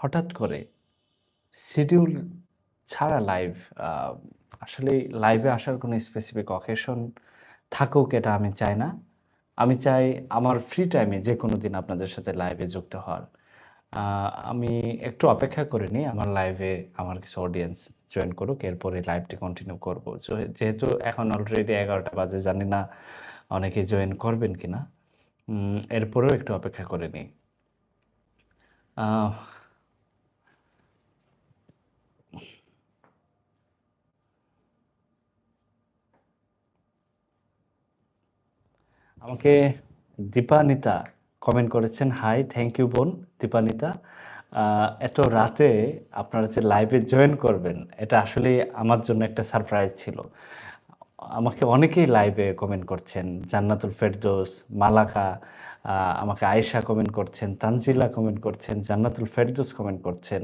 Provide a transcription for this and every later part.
হঠাৎ করে শিডিউল ছাড়া লাইভ আসলে লাইভে আসার কোনো স্পেসিফিক অকেশন থাকুক এটা আমি চাই না। আমি চাই আমার ফ্রি টাইমে যে কোনো দিন আপনাদের সাথে লাইভে যুক্ত হওয়ার। আমি একটু অপেক্ষা করে নিই আমার লাইভে আমার কিছু অডিয়েন্স জয়েন করুক এরপরে লাইভটি কন্টিনিউ করব। যেহেতু এখন অলরেডি এগারোটা বাজে জানি না অনেকে জয়েন করবেন কিনা। উম, এরপরেও একটু অপেক্ষা করে নিই। আমাকে দীপানিতা কমেন্ট করেছেন হাই থ্যাংক ইউ বোন, দীপানিতা। এত রাতে আপনারা যে লাইভে জয়েন করবেন, এটা আসলে আমার জন্য একটা সারপ্রাইজ ছিল। আমাকে অনেকেই লাইভে কমেন্ট করছেন, জান্নাতুল ফেরদোস, মালাকা আমাকে আয়েশা কমেন্ট করছেন, তানজিলা কমেন্ট করছেন, জান্নাতুল ফেরদোস কমেন্ট করছেন।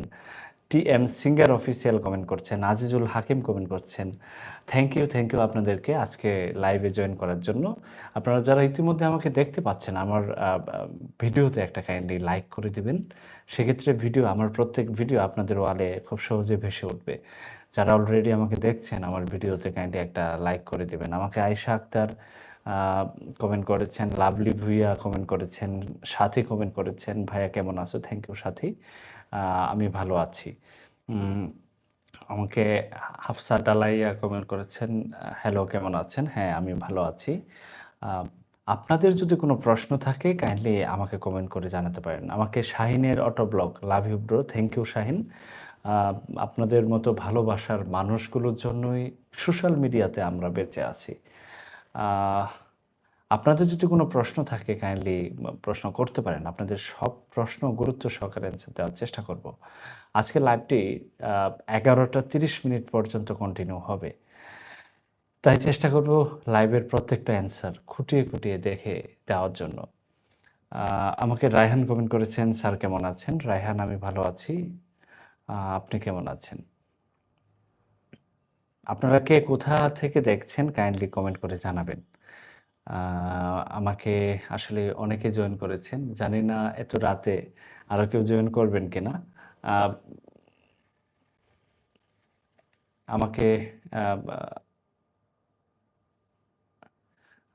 T M singer official comment করছেন, আজিজুল হাকিম কমেন্ট করছেন, থ্যাংক ইউ থ্যাংক ইউ আপনাদেরকে আজকে লাইভে জয়েন করার জন্য। আপনারা যারা ইতিমধ্যে আমাকে দেখতে পাচ্ছেন, আমার ভিডিওতে একটা কাইন্ডলি লাইক করে দিবেন। সেক্ষেত্রে ভিডিও, আমার প্রত্যেক ভিডিও আপনাদের ওয়ালে খুব সহজে ভেসে উঠবে। যারা অলরেডি আমাকে দেখছেন, আমার ভিডিওতে কাইন্ডলি একটা লাইক করে দিবেন। আমাকে আয়শা আক্তার কমেন্ট করেছেন, লাভলি ভুইয়া কমেন্ট করেছেন, সাথী কমেন্ট করেছেন, ভাইয়া কেমন আছো? থ্যাংক ইউ, সাথী। আমি ভালো আছি। আমাকে হাফসা ডালাইয়া কমেন্ট করেছেন হ্যালো কেমন আছেন? হ্যাঁ আমি ভালো আছি। আপনাদের যদি কোনো প্রশ্ন থাকে কাইন্ডলি আমাকে কমেন্ট করে জানাতে পারেন। আমাকে শাহিনের auto blog love you bro thank you Shahin. আপনাদের মতো ভালোবাসার মানুষগুলোর জন্যই সোশ্যাল মিডিয়াতে আমরা বেঁচে আছি। আপনাদের যদি কোনো প্রশ্ন থাকে কাইন্ডলি প্রশ্ন করতে পারেন। আপনাদের সব প্রশ্ন গুরুত্ব সহকারে অ্যান্সার দেওয়ার চেষ্টা করব। আজকে লাইভটি এগারোটা তিরিশ মিনিট পর্যন্ত কন্টিনিউ হবে। তাই চেষ্টা করব লাইভের প্রত্যেকটা অ্যান্সার খুঁটিয়ে খুঁটিয়ে দেখে দেওয়ার জন্য। আমাকে রায়হান কমেন্ট করেছেন, স্যার কেমন আছেন? রায়হান, আমি ভালো আছি। আপনি কেমন আছেন? আপনারা কে কোথা থেকে দেখছেন কাইন্ডলি কমেন্ট করে জানাবেন। আহ, আমাকে আসলে অনেকে জয়েন করেছেন। জানি না এত রাতে আরও কেউ জয়েন করবেন কিনা। আহ, আমাকে আহ,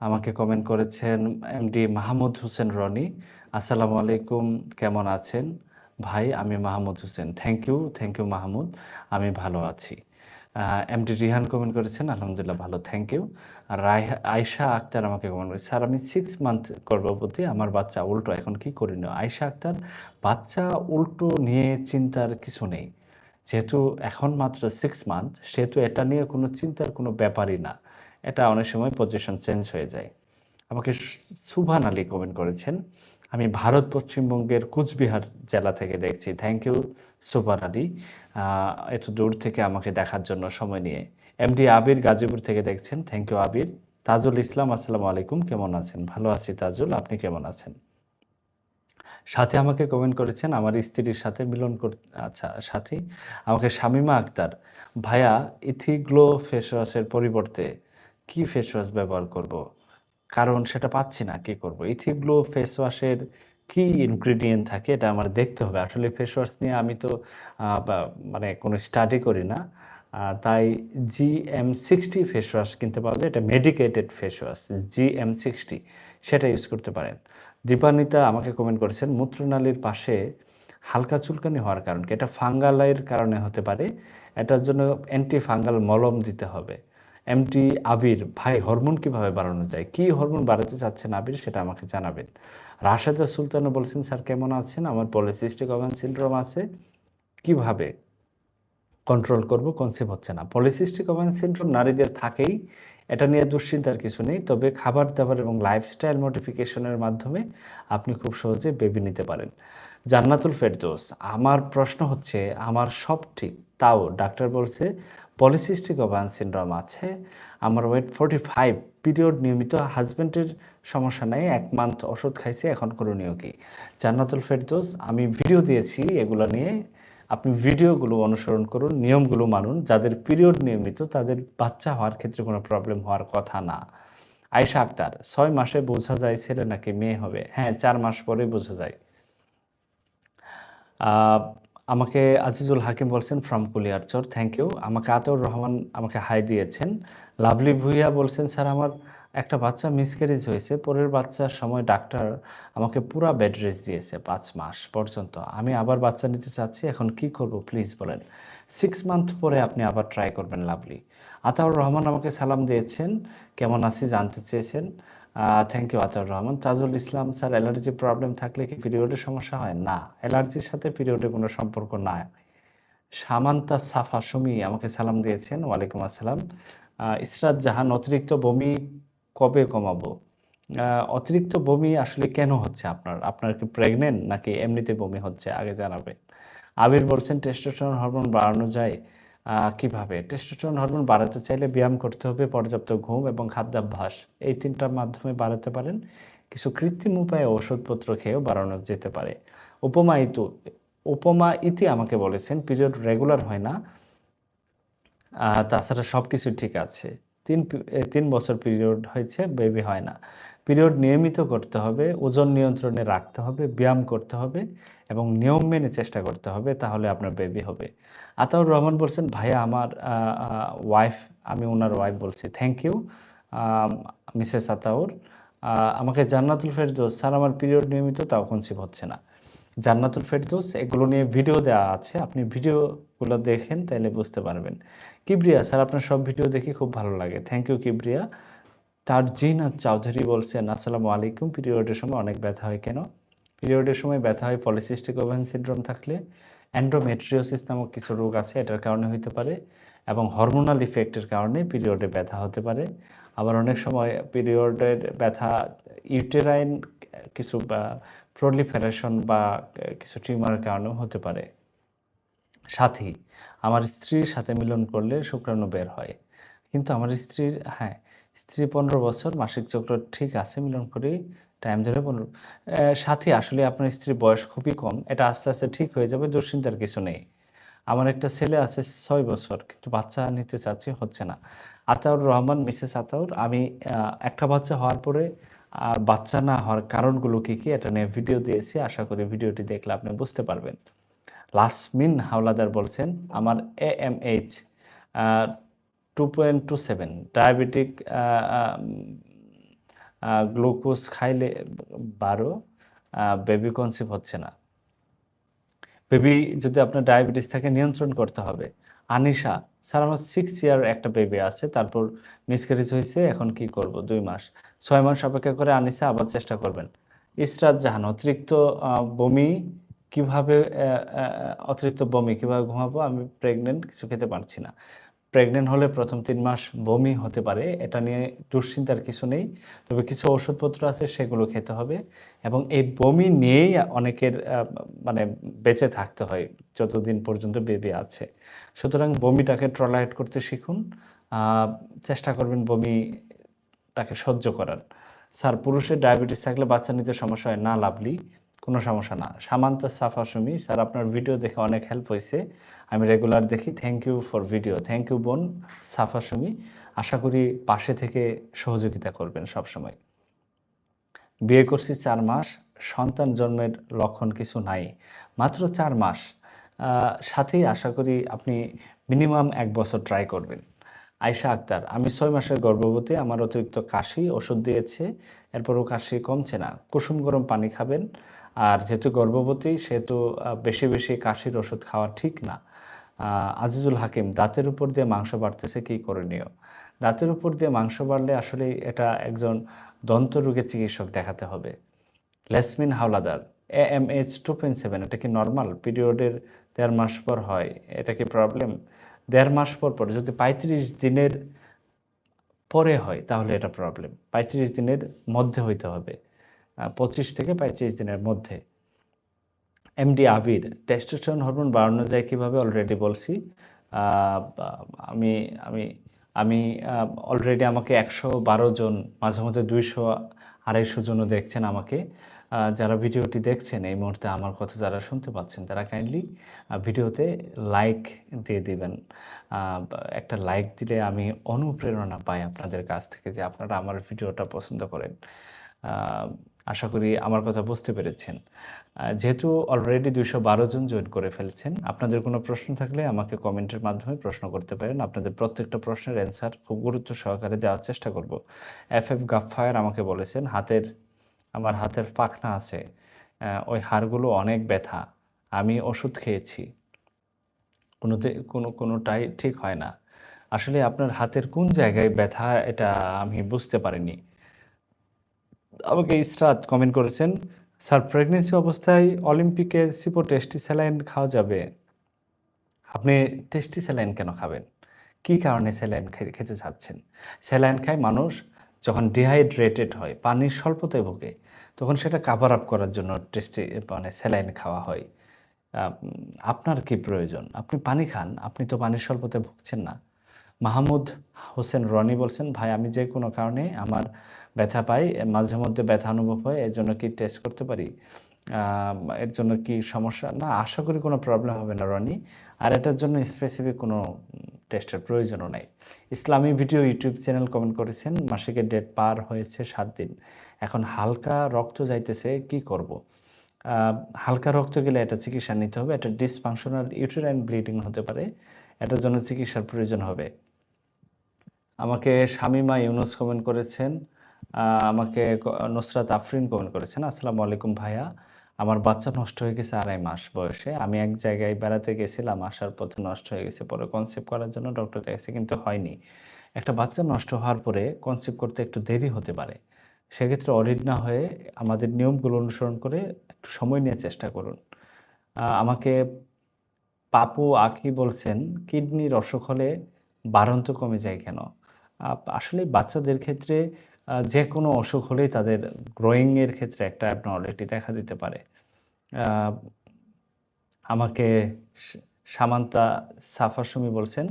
আমাকে কমেন্ট করেছেন এমডি মাহমুদ হোসেন রনি। আসসালামু আলাইকুম কেমন আছেন? ভাই আমি Mahmud Hossain. Thank you thank you Mahmud. আমি ভালো আছি। এমডি রিহান কমেন্ট করেছেন, আলহামদুলিল্লাহ ভালো থ্যাংক ইউ আর আয়শা আক্তার আমাকে কমেন্ট করেছে, স্যার, আমি সিক্স মান্থ গর্ভবতী, আমার বাচ্চা উল্টো, এখন কি করি না? আয়শা আক্তার, বাচ্চা উল্টো নিয়ে চিন্তার কিছু নেই, যেহেতু এখন মাত্র সিক্স মান্থ সেহেতু এটা নিয়ে কোনো চিন্তার কোনো ব্যাপারই না, এটা অনেক সময় পজিশন চেঞ্জ হয়ে যায়। আমাকে সুভান আলী কমেন্ট করেছেন আমি ভারত পশ্চিমবঙ্গের কুচবিহার জেলা থেকে দেখছি। থ্যাংক ইউ সুপার আলী এত দূর থেকে আমাকে দেখার জন্য সময় নিয়ে। এমডি আবির গাজীপুর থেকে দেখছেন। Thank you Abir. Tajul Islam, আসসালামু আলাইকুম। কেমন আছেন? ভালো আছি তাজুল, আপনি কেমন আছেন? সাথে আমাকে কমেন্ট করেছেন, আমার স্ত্রীর সাথে মিলন কর আচ্ছা সাথী, আমাকে শামিমা আক্তার, ভাইয়া, ইথিগ্লো ফেস ওয়াশের পরিবর্তে কি ফেস ওয়াশ ব্যবহার করব? কারণ সেটা পাচ্ছি না, কি করব? ইথিগ্লো ফেস ওয়াশের কি ইনগ্রেডিয়েন্ট থাকে এটা আমার দেখতে হবে। আসলে ফেস ওয়াশ নিয়ে আমি তো মানে কোনো স্টাডি করি না। তাই G M sixty face wash কিনতে পাওয়া যায়। এটা medicated face wash G M sixty সেটা ইউজ করতে পারেন। দীপানিতা আমাকে কমেন্ট করেছেন, মূত্রনালীর পাশে হালকা চুলকানি হওয়ার কারণ কি? এটা ফাঙ্গালের কারণে হতে পারে। এটার জন্য অ্যান্টি ফাঙ্গাল মলম দিতে হবে। এমটি আবির, ভাই, হরমোন কীভাবে বাড়ানো যায়? কি হরমোন বাড়াতে চাচ্ছেন আবির সেটা আমাকে জানাবেন। রাশেদা সুলতানা বলছেন, স্যার, কেমন আছেন? আমার পলিসিস্টিক ওভান সিনড্রোম আছে। কীভাবে কন্ট্রোল করব? কনসেপ্ট হচ্ছে না। পলিসিস্টিক ওভান সিনড্রোম নারীদের থাকেই, এটা নিয়ে দুশ্চিন্তার কিছু নেই। তবে খাবার দাবার এবং লাইফস্টাইল মডিফিকেশনের মাধ্যমে আপনি খুব সহজে বেবি নিতে পারেন। জান্নাতুল ফেরদোস, আমার প্রশ্ন হচ্ছে, আমার সব ঠিক, তাও ডাক্তার বলছে পলিসিস্টিক ওভান সিনড্রোম আছে। আমার ওয়েট ফোর্টি ফাইভ পিরিয়ড নিয়মিত হাজব্যান্ডের সমস্যা নেই, এক মান্থ ওষুধ খাইছে, এখন করণীয় কি? জান্নাতুল ফেরদোস, আমি ভিডিও দিয়েছি এগুলো নিয়ে। আপনি ভিডিওগুলো অনুসরণ করুন, নিয়মগুলো মানুন। যাদের পিরিয়ড নিয়মিত, তাদের বাচ্চা হওয়ার ক্ষেত্রে কোনো প্রবলেম হওয়ার কথা না। আয়শা আক্তার, ছয় মাসে বোঝা যায় ছেলে নাকি মেয়ে হবে? হ্যাঁ চার মাস পরে বোঝা যায়। আমাকে আজিজুল হাকিম বলছেন ফ্রম কুলিয়ারচর থ্যাংক ইউ আমাকে আতর রহমান আমাকে হাই দিয়েছেন। লাভলি ভুইয়া বলছেন, স্যার, আমার একটা বাচ্চা মিসক্যারেজ হয়েছে, পরের বাচ্চার সময় ডাক্তার আমাকে পুরা বেড রেস্ট দিয়েছে পাঁচ মাস পর্যন্ত। আমি আবার বাচ্চা নিতে চাচ্ছি, এখন কি করব প্লিজ বলেন। সিক্স মান্থ পরে আপনি আবার ট্রাই করবেন, লাভলি। আতাউর রহমান আমাকে সালাম দিয়েছেন, কেমন আছি জানতে চেয়েছেন। Thank you Ataur Rahman. Tajul Islam, sir allergy problem থাকলে কি পিরিয়ডের সমস্যা হয়? না অ্যালার্জির সাথে পিরিয়ডের কোনো সম্পর্ক না সামান্তা সাফা সুমি আমাকে সালাম দিয়েছেন, ওয়ালাইকুম আসসালাম। ইসরাত জাহান, অতিরিক্ত বমি কবে কমাবো? অতিরিক্ত বমি আসলে কেন হচ্ছে আপনার? আপনার কি প্রেগনেন্ট নাকি এমনিতে বমি হচ্ছে? আগে জানাবেন। আবির বলছেন টেস্টোস্টেরন হরমোন বাড়ানো যায়। কীভাবে? টেস্টোস্টেরন হরমোন বাড়াতে চাইলে ব্যায়াম করতে হবে, পর্যাপ্ত ঘুম এবং খাদ্যাভ্যাস। এই তিনটার মাধ্যমে বাড়াতে পারেন। কিছু কৃত্রিম উপায়ে ওষুধপত্র খেয়েও বাড়ানো যেতে পারে। উপমা ইতু, উপমা ইতি আমাকে বলেছেন, পিরিয়ড রেগুলার হয় না। তাছাড়া সব কিছু ঠিক আছে। তিন তিন বছর পিরিয়ড হয়েছে, বেবি হয় না। পিরিয়ড নিয়মিত করতে হবে, ওজন নিয়ন্ত্রণে রাখতে হবে, ব্যায়াম করতে হবে। এবং নিয়ম মেনে চেষ্টা করতে হবে, তাহলে আপনার বেবি হবে। আতাউর রহমান বলছেন, ভাইয়া, আমার ওয়াইফ আমি ওনার ওয়াইফ বলছি। Thank you Mrs Ataur. আমাকে জান্নাতুল ফেরদোস, স্যার, আমার পিরিয়ড নিয়মিত, তাও কনসিভ হচ্ছে না। জান্নাতুল ফেরদোস, এগুলো নিয়ে ভিডিও দেওয়া আছে। আপনি ভিডিওগুলো দেখেন তাহলে বুঝতে পারবেন। কিবরিয়া, স্যার, আপনার সব ভিডিও দেখি খুব ভালো লাগে। Thank you Kibria. তার জিনাত চৌধুরী বলছেন, আসসালামু আলাইকুম পিরিয়ডের সময় অনেক ব্যথা হয় কেন? পিরিয়ডের সময় ব্যথা হয়, পলিসিস্টিক ওভেন সিন্ড্রোম থাকলে অ্যান্ড্রোমেট্রিওসিস নামক কিছু রোগ আছে, এটার কারণে হইতে পারে এবং হরমোনাল ইফেক্টের কারণে পিরিয়ডে ব্যথা হতে পারে। আবার অনেক সময় পিরিয়ডের ব্যথা ইউটেরাইন কিছু প্রলিফারেশন বা কিছু টিউমারের কারণেও হতে পারে। সাথী, আমার স্ত্রীর সাথে মিলন করলে শুক্রাণু বের হয়। কিন্তু আমার স্ত্রীর হ্যাঁ স্ত্রী পনেরো বছর, মাসিক চক্র ঠিক আছে মিলন করি টাইম ধরে পনেরো সাথী, আসলে আপনার স্ত্রীর বয়স খুবই কম। এটা আস্তে আস্তে ঠিক হয়ে যাবে, দুশ্চিন্তার কিছু নেই। আমার একটা ছেলে আছে ছয় বছর, কিন্তু বাচ্চা নিতে চাচ্ছি, হচ্ছে না। আতাউর রহমান, মিসেস আতাউর, আমি একটা বাচ্চা হওয়ার পরে, আর বাচ্চা না হওয়ার কারণগুলো কী কী, এটা নিয়ে ভিডিও দিয়েছি। আশা করি ভিডিওটি দেখলে আপনি বুঝতে পারবেন। লাসমিন হাওলাদার বলছেন, আমার A M H two point two seven diabetic glucose খাইলে বারো বেবি কনসিভ হচ্ছে না। বেবি যদি আপনার ডায়াবেটিস থাকে, নিয়ন্ত্রণ করতে হবে। আনিশা, স্যার, আমার সিক্স ইয়ার একটা বেবি আছে, তারপর মিসক্যারেজ হয়েছে এখন কি করব? দুই মাস। ছয় মাস অপেক্ষা করে আনিসা আবার চেষ্টা করবেন। ইসরাত জাহান, অতিরিক্ত বমি, কীভাবে অতিরিক্ত বমি, কীভাবে ঘুমাবো? আমি প্রেগনেন্ট কিছু খেতে পারছি না। প্রেগনেন্ট হলে প্রথম তিন মাস বমি হতে পারে, এটা নিয়ে দুশ্চিন্তার কিছু নেই। তবে কিছু ওষুধপত্র আছে, সেগুলো খেতে হবে এবং এই বমি নিয়েই অনেকের মানে বেঁচে থাকতে হয়, যতদিন পর্যন্ত বেবি আছে। সুতরাং বমিটাকে ট্রলাইট করতে শিখুন চেষ্টা করবেন বমি তাকে সহ্য করার। স্যার, পুরুষের ডায়াবেটিস থাকলে বাচ্চা নিতে সমস্যা হয় না লাভলি। কোনো সমস্যা না। সামান্ত সাফা সুমি স্যার আপনার ভিডিও দেখে অনেক হেল্প হয়েছে। আমি রেগুলার দেখি। Thank you for video thank you বোন সাফা সুমি আশা করি পাশে থেকে সহযোগিতা করবেন সব সময় বিয়ে করছি চার মাস। সন্তান জন্মের লক্ষণ কিছু নাই। মাত্র চার মাস। সাথেই আশা করি আপনি মিনিমাম এক বছর ট্রাই করবেন। আয়সা আক্তার, আমি ছয় মাসের গর্ভবতী। আমার অতিরিক্ত কাশি, ওষুধ দিয়েছে। এরপরও কাশি কমছে না। কুসুম গরম পানি খাবেন। আর যেহেতু গর্ভবতী, সেহেতু বেশি বেশি কাশির ওষুধ খাওয়া ঠিক না। আজিজুল হাকিম, দাঁতের উপর দিয়ে মাংস বাড়তেছে কী করণীয় দাঁতের উপর দিয়ে মাংস বাড়লে আসলে এটা একজন দন্ত রোগের চিকিৎসক দেখাতে হবে। Lesmin Howlader A M H two point seven এটা কি নর্মাল পিরিয়ডের দেড় মাস পর হয়, এটা কি প্রবলেম দেড় মাস পর পর, যদি পঁয়ত্রিশ দিনের পরে হয়, তাহলে এটা প্রবলেম পঁয়ত্রিশ দিনের মধ্যে হইতে হবে। পঁচিশ থেকে পঁয়ত্রিশ দিনের মধ্যে। এমডি আবির টেস্টোস্টেরন হরমোন বাড়ানো যায় কীভাবে অলরেডি বলছি। আমি আমি আমি অলরেডি আমাকে একশো বারো জন, মাঝে মধ্যে দুইশো, আড়াইশো জনও দেখছেন আমাকে। যারা ভিডিওটি দেখছেন, এই মুহূর্তে আমার কথা যারা শুনতে পাচ্ছেন, তারা কাইন্ডলি ভিডিওতে লাইক দিয়ে দিবেন। একটা লাইক দিলে আমি অনুপ্রেরণা পাই আপনাদের কাছ থেকে যে আপনারা আমার ভিডিওটা পছন্দ করেন। আশা করি আমার কথা বুঝতে পেরেছেন। যেহেতু অলরেডি দুইশো বারো জন জয়েন করে ফেলছেন, আপনাদের কোনো প্রশ্ন থাকলে আমাকে কমেন্টের মাধ্যমে প্রশ্ন করতে পারেন। আপনাদের প্রত্যেকটা প্রশ্নের অ্যান্সার খুব গুরুত্ব সহকারে দেওয়ার চেষ্টা করব। এফ এফ গাফফায়ার আমাকে বলেছেন, হাতের, আমার হাতের পাখনা আছে ওই হাড়গুলো অনেক ব্যথা, আমি ওষুধ খেয়েছি। কোনোতে, কোনো, কোনোটাই ঠিক হয় না। আসলে আপনার হাতের কোন জায়গায় ব্যথা, এটা আমি বুঝতে পারিনি। আমাকে ইসরাত কমেন্ট করেছেন, স্যার প্রেগনেন্সি অবস্থায় অলিম্পিকের সিপো টেস্টি স্যালাইন খাওয়া যাবে? আপনি টেস্টি স্যালাইন কেন খাবেন? কী কারণে স্যালাইন খেতে চাচ্ছেন? স্যালাইন খায় মানুষ যখন ডিহাইড্রেটেড হয়, পানির স্বল্পতায় ভোগে, তখন সেটা কাভার আপ করার জন্য টেস্টি মানে স্যালাইন খাওয়া হয়। আপনার কি প্রয়োজন? আপনি পানি খান, আপনি তো পানির স্বল্পতায় ভুগছেন না। মাহমুদ হোসেন রনি বলছেন, ভাই, আমি যে কোনো কারণে আমার ব্যথা পাই মাঝে মধ্যে ব্যথা অনুভব হয়, এর জন্য কি টেস্ট করতে পারি? এর জন্য কি সমস্যা? না, আশা করি কোনো প্রবলেম হবে না, রনি। আর এটার জন্য স্পেসিফিক কোনো টেস্টের প্রয়োজনও নাই। ইসলামী ভিডিও ইউটিউব চ্যানেল কমেন্ট করেছেন, মাসিকের ডেট পার হয়েছে সাত দিন। এখন হালকা রক্ত যাইতেছে, কি করব। হালকা রক্ত গেলে এটা চিকিৎসা নিতে হবে। এটা ডিসফাংশনাল ইউটেরাইন ব্লিডিং হতে পারে। এটার জন্য চিকিৎসার প্রয়োজন হবে। আমাকে শামিমা ইউনুস কমেন্ট করেছেন আমাকে নুসরাত আফরিন কমেন্ট করেছেন, আসসালামু আলাইকুম ভাইয়া। আমার বাচ্চা নষ্ট হয়ে গেছে আড়াই মাস বয়সে। আমি এক জায়গায় বেড়াতে গেছিলাম, আসার পথে নষ্ট হয়ে গেছে। পরে কনসেপ্ট করার জন্য ডক্টর দেখেছে কিন্তু হয়নি। একটা বাচ্চা নষ্ট হওয়ার পরে কনসেপ্ট করতে একটু দেরি হতে পারে। সেক্ষেত্রে অরিড না হয়ে আমাদের নিয়মগুলো অনুসরণ করে একটু সময় নিয়ে চেষ্টা করুন। আমাকে পাপু আকি বলছেন, কিডনির অসুখ হলে বাড়ন্ত কমে যায় কেন? আসলে বাচ্চাদের ক্ষেত্রে যে কোনো অসুখ হলেই তাদের গ্রোয়িংয়ের ক্ষেত্রে একটা অ্যাবনর্মালিটি দেখা দিতে পারে। আমাকে সামান্তা সাফার সুমি বলছেন,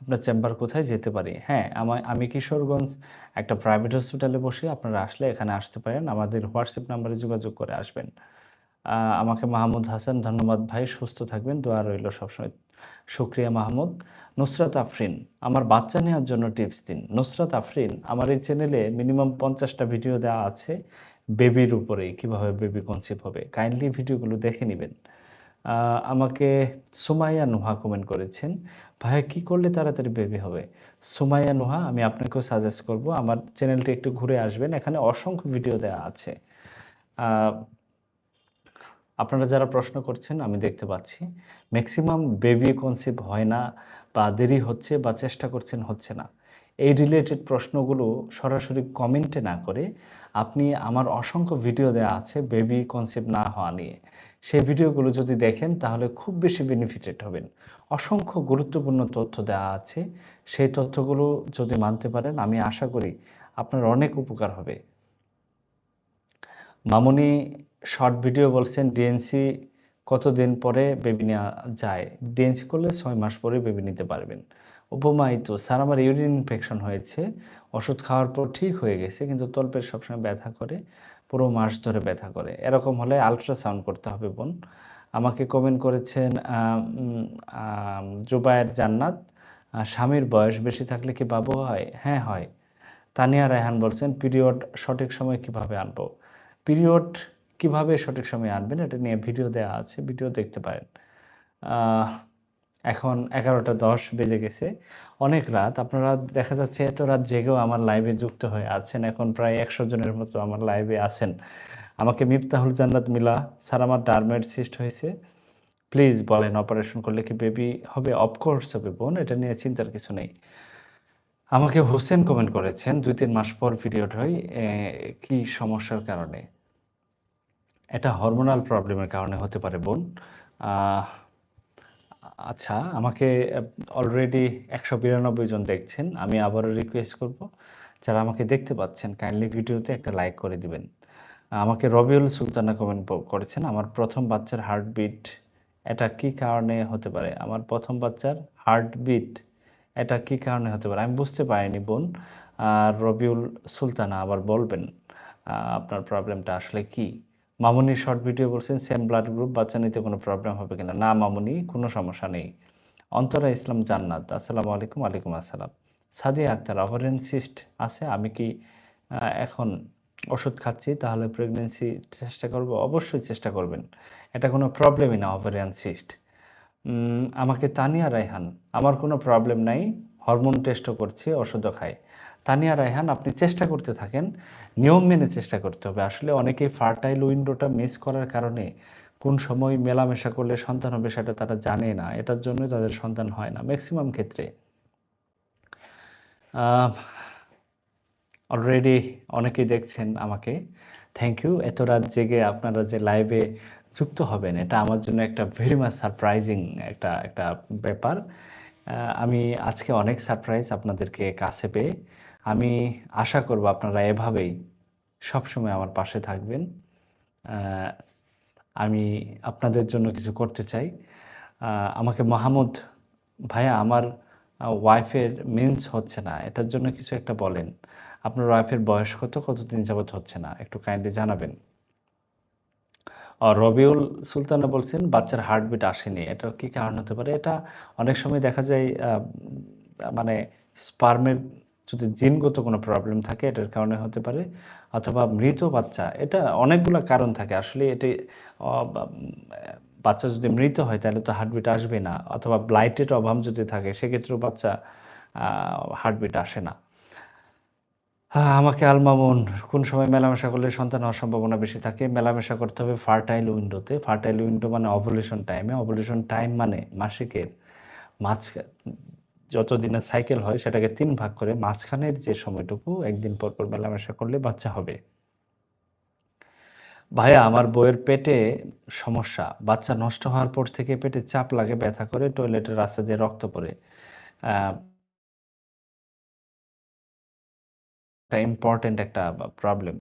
আপনার চেম্বার কোথায় যেতে পারি? হ্যাঁ আমার আমি কিশোরগঞ্জ একটা প্রাইভেট হসপিটালে বসে, আপনারা আসলে এখানে আসতে পারেন। আমাদের হোয়াটসঅ্যাপ নাম্বারে যোগাযোগ করে আসবেন। আমাকে মাহমুদ হাসান, ধন্যবাদ ভাই, সুস্থ থাকবেন, দোয়া রইল সবসময়। শুক্রিয়া মাহমুদ। নুসরাত আফরিন, আমার বাচ্চা নেওয়ার জন্য টিপস দিন। নুসরাত আফরিন, আমার এই চ্যানেলে মিনিমাম পঞ্চাশটা ভিডিও দেওয়া আছে। বেবির উপরেই, কীভাবে বেবি কনসিভ হবে, কাইন্ডলি ভিডিওগুলো দেখে নেবেন। আমাকে সুমাইয়া নুহা কমেন্ট করেছেন, ভাইয়া, কি করলে তাড়াতাড়ি বেবি হবে? সুমাইয়া নুহা, আমি আপনাকেও সাজেস্ট করব, আমার চ্যানেলটি একটু ঘুরে আসবেন, এখানে অসংখ্য ভিডিও দেওয়া আছে। আপনারা যারা প্রশ্ন করছেন, আমি দেখতে পাচ্ছি ম্যাক্সিমাম বেবি কনসিভ হয় না বা দেরি হচ্ছে বা চেষ্টা করছেন হচ্ছে না। এই রিলেটেড প্রশ্নগুলো সরাসরি কমেন্টে না করে আপনি আমার অসংখ্য ভিডিও দেওয়া আছে বেবি কনসেপ্ট না হওয়া নিয়ে। সেই ভিডিওগুলো যদি দেখেন, তাহলে খুব বেশি বেনিফিটেড হবেন। অসংখ্য গুরুত্বপূর্ণ তথ্য দেওয়া আছে। সেই তথ্যগুলো যদি মানতে পারেন, আমি আশা করি আপনার অনেক উপকার হবে। মামুনি শর্ট ভিডিও বলছেন ডিএনসি কতদিন পরে বেবি নেওয়া যায়? ডিএনসি করলে ছয় মাস পরে বেবি নিতে পারবেন। উপমায়িত, স্যার, আমার ইউরিন ইনফেকশন হয়েছে। ওষুধ খাওয়ার পর ঠিক হয়ে গেছে, কিন্তু তলপেট সবসময় ব্যথা করে, পুরো মাস ধরে ব্যথা করে। এরকম হলে আলট্রাসাউন্ড করতে হবে, বোন। আমাকে কমেন্ট করেছেন জুবায়ের জান্নাত স্বামীর বয়স বেশি থাকলে কি বাবু হয়? হ্যাঁ হয়। তানিয়া রায়হান বলছেন, পিরিয়ড সঠিক সময় কীভাবে আনব? পিরিয়ড কীভাবে সঠিক সময়ে আনবেন, এটা নিয়ে ভিডিও দেওয়া আছে, ভিডিও দেখতে পারেন। এখন এগারোটা দশ বেজে গেছে, অনেক রাত। আপনারা দেখা যাচ্ছে এত রাত জেগেও আমার লাইভে যুক্ত হয়ে আছেন। এখন প্রায় একশো জনের মতো আমার লাইভে আছেন। আমাকে মিফতাহুল জান্নাত মিলা স্যার আমার ডারমেড সিস্ট হয়েছে। প্লিজ বলেন অপারেশন করলে কি বেবি হবে? অফকোর্স হবে বোন, এটা নিয়ে চিন্তার কিছু নেই। আমাকে হোসেন কমেন্ট করেছেন, দুই তিন মাস পর পিরিয়ড হয় কি সমস্যার কারণে? এটা হরমোনাল প্রবলেমের কারণে হতে পারে, বোন। আচ্ছা আমাকে অলরেডি একশো বিরানব্বই জন দেখছেন, আমি আবারও রিকোয়েস্ট করব। যারা আমাকে দেখতে পাচ্ছেন কাইন্ডলি ভিডিওতে একটা লাইক করে দিবেন। আমাকে রবিউল সুলতানা কমেন্ট করেছেন, আমার প্রথম বাচ্চার হার্টবিট এটা কি কারণে হতে পারে? আমার প্রথম বাচ্চার হার্টবিট এটা কি কারণে হতে পারে? আমি বুঝতে পারিনি, বোন। আর রবিউল সুলতানা আবার বলবেন আপনার প্রবলেমটা আসলে কি? মামুনি শর্ট ভিডিও বলছেন সেম ব্লাড গ্রুপ বাচ্চা নিতে কোনো প্রবলেম হবে কিনা? না, মামুনি, কোনো সমস্যা নেই। অন্তরা ইসলাম জান্নাত, আসসালামু আলাইকুম আলাইকুম আসসালাম। সাদিয়া আক্তার ওভারেন সিস্ট আছে, আমি কি এখন ওষুধ খাচ্ছি, তাহলে প্রেগনেন্সি চেষ্টা করব? অবশ্যই চেষ্টা করবেন। এটা কোনো প্রবলেমই না ওভারিয়ান সিস্ট আমাকে তানিয়া রায়হান, আমার কোনো প্রবলেম নাই হরমোন টেস্টও করছি, ওষুধও খাই। তানিয়া রায়হান, আপনি চেষ্টা করতে থাকেন, নিয়ম মেনে চেষ্টা করতে হবে। আসলে অনেকেই ফার্টাইল উইন্ডোটা মিস করার কারণে কোন সময় মেলামেশা করলে সন্তান হবে সেটা তারা জানে না। এটার জন্যই তাদের সন্তান হয় না। ম্যাক্সিমাম ক্ষেত্রে অলরেডি অনেকেই দেখছেন আমাকে। থ্যাংক ইউ এত রাত জেগে আপনারা যে লাইভে যুক্ত হবেন, এটা আমার জন্য একটা ভেরি মাচ সারপ্রাইজিং একটা একটা ব্যাপার। আমি আজকে অনেক সারপ্রাইজ আপনাদেরকে কাছে পেয়ে। আমি আশা করব আপনারা এভাবেই সবসময় আমার পাশে থাকবেন। আমি আপনাদের জন্য কিছু করতে চাই। আমাকে মাহমুদ ভাইয়া আমার ওয়াইফের মিন্স হচ্ছে না। এটার জন্য কিছু একটা বলেন। আপনার ওয়াইফের বয়স কত? কতদিন যাবৎ হচ্ছে না? একটু কাইন্ডলি জানাবেন। রবিউল সুলতানা বলছেন, বাচ্চার হার্টবিট আসেনি। এটা কি কারণ হতে পারে? এটা অনেক সময় দেখা যায় মানে স্পার্মের যদি জিনগত কোনো প্রবলেম থাকে, এটার কারণে হতে পারে, অথবা মৃত বাচ্চা, এটা অনেকগুলো কারণ থাকে। আসলে এটি বাচ্চা যদি মৃত হয়, তাহলে তো হার্টবিট আসবে না, অথবা ব্লাইটের অভাব যদি থাকে, সেক্ষেত্রেও বাচ্চা হার্টবিট আসে না। আমাকে আলমামুন, কোন সময় মেলামেশা করলে সন্তান হওয়ার সম্ভাবনা বেশি থাকে? মেলামেশা করতে হবে ফার্টাইল উইন্ডোতে ফার্টাইল উইন্ডো মানে অভলিউশন টাইমে অভলিউশন টাইম মানে মাসিকের মাঝ যত দিনের সাইকেল হয় সেটাকে তিন ভাগ করে মাঝখানের যে সময়টুকু একদিন পর পর মেলামেশা করলে বাচ্চা হবে। ভাইয়া, আমার বইয়ের পেটে সমস্যা। বাচ্চা নষ্ট হওয়ার পর থেকে পেটে চাপ লাগে, ব্যথা করে টয়লেটের রাস্তা দিয়ে রক্ত একটা ইম্পর্টেন্ট একটা প্রবলেম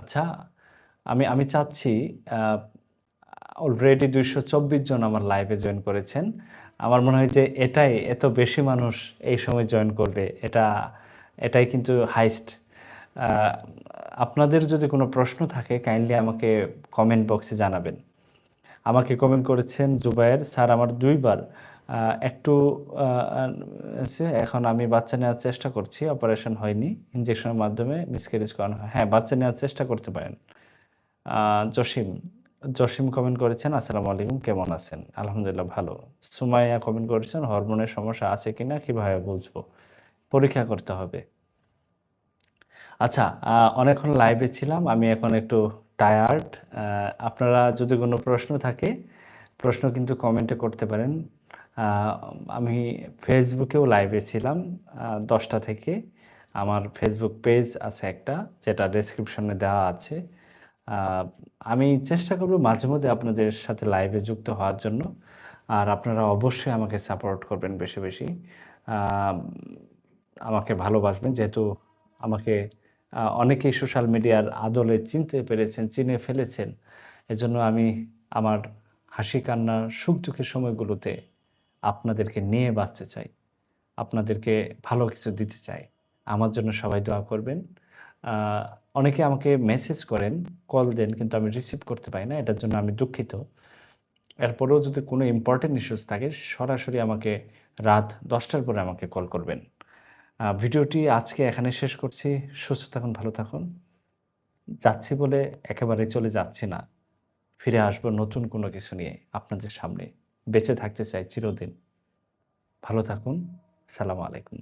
আচ্ছা আমি আমি চাচ্ছি অলরেডি দুইশো চব্বিশ জন আমার লাইভে জয়েন করেছেন। আমার মনে হয় যে এটাই, এত বেশি মানুষ এই সময় জয়েন করবে, এটা, এটাই কিন্তু হাইস্ট আপনাদের যদি কোনো প্রশ্ন থাকে কাইন্ডলি আমাকে কমেন্ট বক্সে জানাবেন। আমাকে কমেন্ট করেছেন জুবায়ের। স্যার, আমার দুইবার একটু এখন আমি বাচ্চা নেওয়ার চেষ্টা করছি অপারেশন হয়নি ইঞ্জেকশনের মাধ্যমে মিসক্যারেজ করানো হয়। হ্যাঁ বাচ্চা নেওয়ার চেষ্টা করতে পারেন। জসিম জসিম কমেন্ট করেছেন, আসসালামু আলাইকুম, কেমন আছেন? আলহামদুলিল্লাহ ভালো। সুমাইয়া কমেন্ট করেছেন, হরমোনের সমস্যা আছে কিনা, কীভাবে বুঝব? পরীক্ষা করতে হবে। আচ্ছা অনেকক্ষণ লাইভে ছিলাম, আমি এখন একটু টায়ার্ড আপনারা যদি কোনো প্রশ্ন থাকে, প্রশ্ন কিন্তু কমেন্টে করতে পারেন। আমি ফেসবুকেও লাইভে ছিলাম দশটা থেকে। আমার ফেসবুক পেজ আছে একটা, যেটা ডেসক্রিপশনে দেওয়া আছে। আমি চেষ্টা করব মাঝে মধ্যে আপনাদের সাথে লাইভে যুক্ত হওয়ার জন্য। আর আপনারা অবশ্যই আমাকে সাপোর্ট করবেন বেশি বেশি। আমাকে ভালোবাসবেন, যেহেতু আমাকে অনেকেই সোশ্যাল মিডিয়ার আদলে চিনতে পেরেছেন, চিনে ফেলেছেন। এজন্য আমি আমার হাসি, কান্নার, সুখ, দুঃখের সময়গুলোতে আপনাদেরকে নিয়ে বাঁচতে চাই। আপনাদেরকে ভালো কিছু দিতে চাই। আমার জন্য সবাই দোয়া করবেন। অনেকে আমাকে মেসেজ করেন কল দেন, কিন্তু আমি রিসিভ করতে পারি না, এটার জন্য আমি দুঃখিত। এরপরেও যদি কোনো ইম্পর্টেন্ট ইস্যুস থাকে, সরাসরি আমাকে রাত দশটার পরে আমাকে কল করবেন। ভিডিওটি আজকে এখানে শেষ করছি। সুস্থ থাকুন, ভালো থাকুন। যাচ্ছি বলে একেবারে চলে যাচ্ছি না। ফিরে আসব নতুন কোনো কিছু নিয়ে আপনাদের সামনে। বেঁচে থাকতে চাই চিরদিন। ভালো থাকুন। সালাম আলাইকুম।